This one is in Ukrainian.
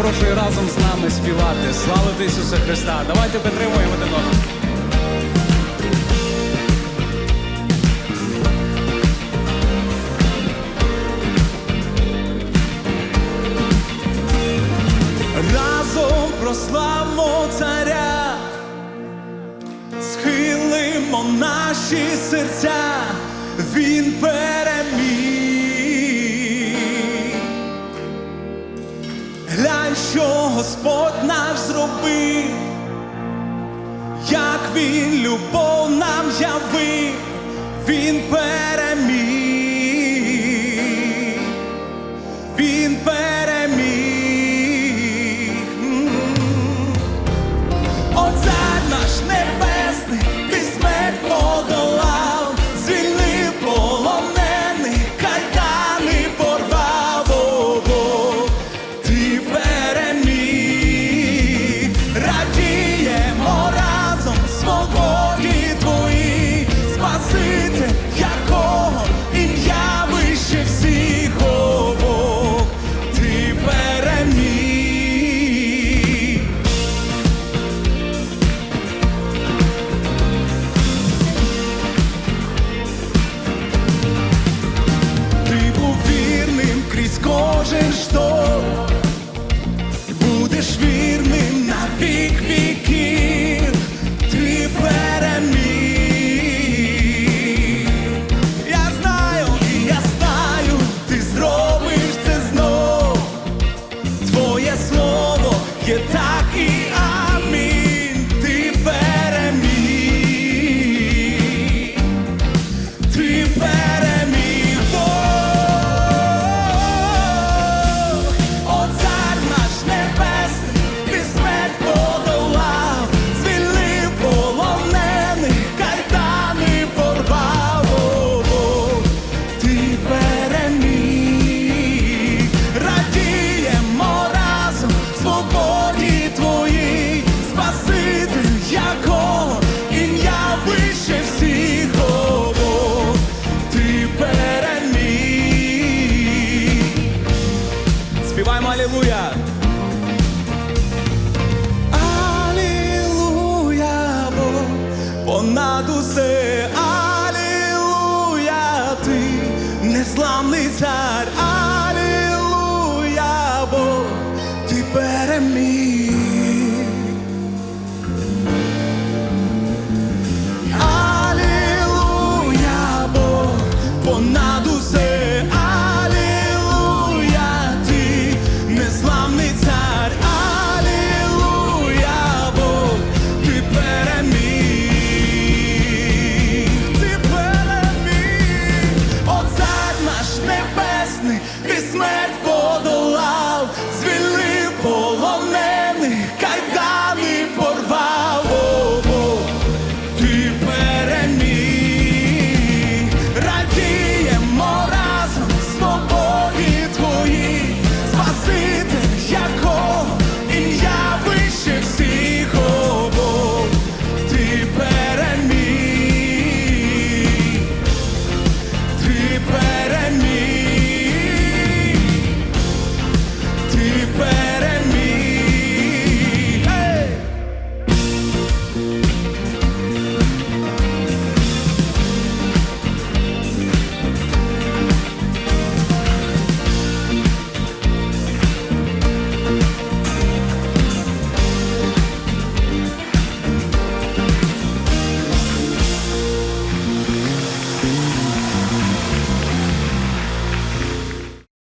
запрошую разом з нами співати. Славити Ісуса Христа! Давайте підтримуємо один одного. Прославмо царя, схилимо наші серця, він пере. Господь наш зробив, як Він любов нам явив, Він переміг, Він переміг. вік віки. незламний цар, Алілуя, Бог, ти переміг.